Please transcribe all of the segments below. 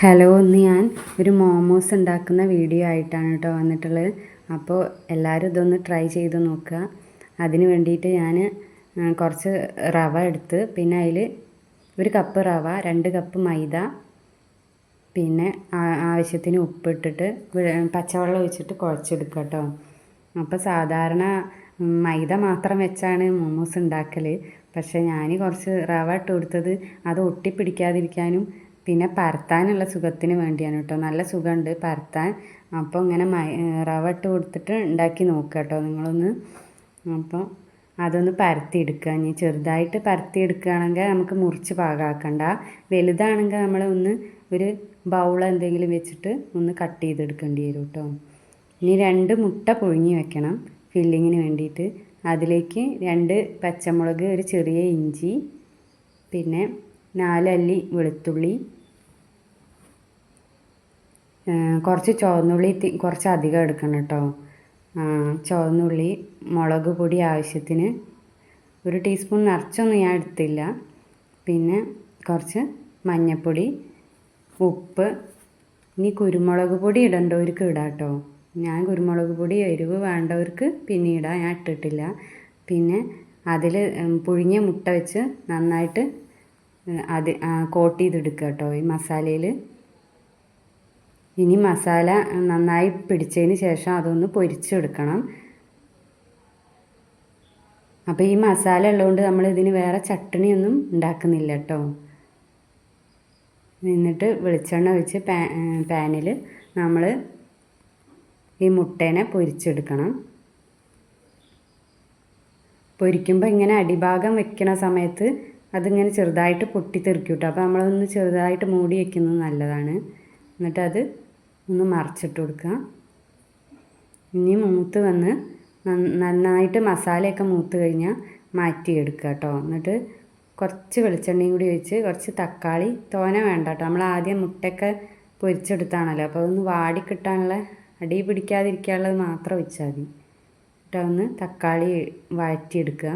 Hello ഇന്ന് ഞാൻ ഒരു മോമോസ് ഉണ്ടാക്കുന്ന വീഡിയോ ആയിട്ടാണ് കേട്ടോ വന്നിട്ടുള്ളത്. അപ്പോൾ എല്ലാവരും ഇതൊന്ന് ട്രൈ ചെയ്ത് നോക്കുക. അതിന് വേണ്ടിയിട്ട് ഞാൻ കുറച്ച് റവ എടുത്ത് പിന്നെ അതിൽ ഒരു കപ്പ് റവ രണ്ട് കപ്പ് മൈദ പിന്നെ ആവശ്യത്തിന് ഉപ്പിട്ടിട്ട് പച്ചവെള്ളം ഒഴിച്ചിട്ട് കുഴച്ചെടുക്കുക കേട്ടോ. അപ്പോൾ സാധാരണ മൈദ മാത്രം വെച്ചാണ് മോമോസ് ഉണ്ടാക്കൽ പക്ഷേ ഞാൻ കുറച്ച് റവ ഇട്ട് കൊടുത്തത് അത് ഒട്ടിപ്പിടിക്കാതിരിക്കാനും പിന്നെ പരത്താനുള്ള സുഖത്തിന് വേണ്ടിയാണ് കേട്ടോ. നല്ല സുഖമുണ്ട് പരത്താൻ. അപ്പോൾ ഇങ്ങനെ റവ ഇട്ട് കൊടുത്തിട്ട് ഉണ്ടാക്കി നോക്കുക കേട്ടോ നിങ്ങളൊന്ന്. അപ്പോൾ അതൊന്ന് പരത്തിയെടുക്കുക. ഇനി ചെറുതായിട്ട് പരത്തിയെടുക്കുകയാണെങ്കിൽ നമുക്ക് മുറിച്ച് പാകമാക്കണ്ട. വലുതാണെങ്കിൽ നമ്മൾ ഒന്ന് ഒരു ബൗൾ എന്തെങ്കിലും വെച്ചിട്ട് ഒന്ന് കട്ട് ചെയ്തെടുക്കേണ്ടി വരും കേട്ടോ. ഇനി രണ്ട് മുട്ട പുഴുങ്ങി വെക്കണം ഫില്ലിങ്ങിന് വേണ്ടിയിട്ട്. അതിലേക്ക് രണ്ട് പച്ചമുളക് ഒരു ചെറിയ ഇഞ്ചി പിന്നെ നാലല്ലി വെളുത്തുള്ളി കുറച്ച് ചുവന്നുള്ളി കുറച്ച് അധികം എടുക്കണം കേട്ടോ. ചുവന്നുള്ളി മുളക് പൊടി ആവശ്യത്തിന് ഒരു ടീസ്പൂൺ നിറച്ചൊന്നും ഞാൻ എടുത്തില്ല. പിന്നെ കുറച്ച് മഞ്ഞൾപ്പൊടി ഉപ്പ് ഇനി കുരുമുളക് പൊടി ഇടേണ്ടവർക്ക് ഇടാം കേട്ടോ. ഞാൻ കുരുമുളക് പൊടി എരിവ് വേണ്ടവർക്ക് പിന്നെ ഇടാം ഞാൻ ഇട്ടിട്ടില്ല. പിന്നെ അതിൽ പുഴുങ്ങിയ മുട്ട വെച്ച് നന്നായിട്ട് അത് കോട്ട് ചെയ്തെടുക്കുക കേട്ടോ ഈ മസാലയിൽ. ഇനി മസാല നന്നായി പിടിച്ചതിന് ശേഷം അതൊന്ന് പൊരിച്ചെടുക്കണം. അപ്പോൾ ഈ മസാല ഉള്ളതുകൊണ്ട് നമ്മൾ ഇതിന് വേറെ ചട്ടണിയൊന്നും ഉണ്ടാക്കുന്നില്ല കേട്ടോ എന്നിട്ട് വെളിച്ചെണ്ണ ഒഴിച്ച് പാ പാനിൽ നമ്മൾ ഈ മുട്ടേനെ പൊരിച്ചെടുക്കണം. പൊരിക്കുമ്പോൾ ഇങ്ങനെ അടിഭാഗം വെക്കണ സമയത്ത് അതിങ്ങനെ ചെറുതായിട്ട് പൊട്ടിത്തെറിക്കും കേട്ടോ അപ്പോൾ നമ്മളൊന്ന് ചെറുതായിട്ട് മൂടി വയ്ക്കുന്നത് നല്ലതാണ്. എന്നിട്ടത് ഒന്ന് മറിച്ചിട്ട് കൊടുക്കുക. ഇനി മൂത്ത് വന്ന് നന്നായിട്ട് മസാലയൊക്കെ മൂത്ത് കഴിഞ്ഞാൽ മാറ്റിയെടുക്കുക കേട്ടോ. എന്നിട്ട് കുറച്ച് വെളിച്ചെണ്ണയും കൂടി ഒഴിച്ച് കുറച്ച് തക്കാളി തോന വേണ്ട കേട്ടോ. നമ്മൾ ആദ്യം മുട്ടയൊക്കെ പൊരിച്ചെടുത്താണല്ലോ. അപ്പോൾ അതൊന്ന് വാടി കിട്ടാനുള്ള അടി പിടിക്കാതിരിക്കാനുള്ളത് മാത്രം ഒഴിച്ചാൽ മതി. കേട്ടോ ഒന്ന് തക്കാളി വഴറ്റിയെടുക്കുക.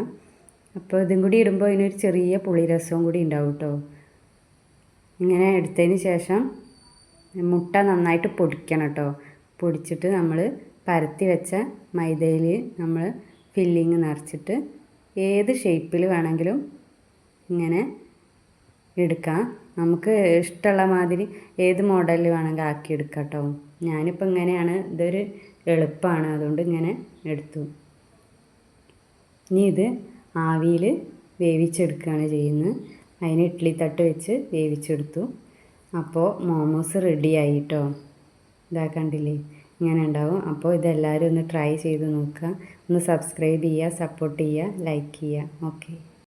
അപ്പോൾ ഇതും കൂടി ഇടുമ്പോൾ ഇതിനൊരു ചെറിയ പുളിരസവും കൂടി ഉണ്ടാവും കേട്ടോ. ഇങ്ങനെ എടുത്തതിന് ശേഷം മുട്ട നന്നായിട്ട് പൊടിക്കണം കേട്ടോ പൊടിച്ചിട്ട് നമ്മൾ പരത്തി വെച്ച മൈദയിൽ നമ്മൾ ഫില്ലിങ് നിറച്ചിട്ട് ഏത് ഷേപ്പിൽ വേണമെങ്കിലും ഇങ്ങനെ എടുക്കാം. നമുക്ക് ഇഷ്ടമുള്ള മാതിരി ഏത് മോഡലിൽ വേണമെങ്കിൽ ആക്കി എടുക്കാം കേട്ടോ ഞാനിപ്പോൾ ഇങ്ങനെയാണ് ഇതൊരു എളുപ്പമാണ് അതുകൊണ്ട് ഇങ്ങനെ എടുത്തു. ഇനി ഇത് ആവിയിൽ വേവിച്ചെടുക്കുകയാണ് ചെയ്യുന്നത്. അതിന് ഇഡ്ഡലി തട്ട് വെച്ച് വേവിച്ചെടുത്തു. അപ്പോൾ മോമോസ് റെഡിയായി കേട്ടോ ഇതാ കണ്ടില്ലേ? ഇങ്ങനെ ഉണ്ടാവും അപ്പോൾ ഇതെല്ലാവരും ഒന്ന് ട്രൈ ചെയ്ത് നോക്കുക. ഒന്ന് സബ്സ്ക്രൈബ് ചെയ്യുക സപ്പോർട്ട് ചെയ്യുക ലൈക്ക് ചെയ്യുക. ഓക്കെ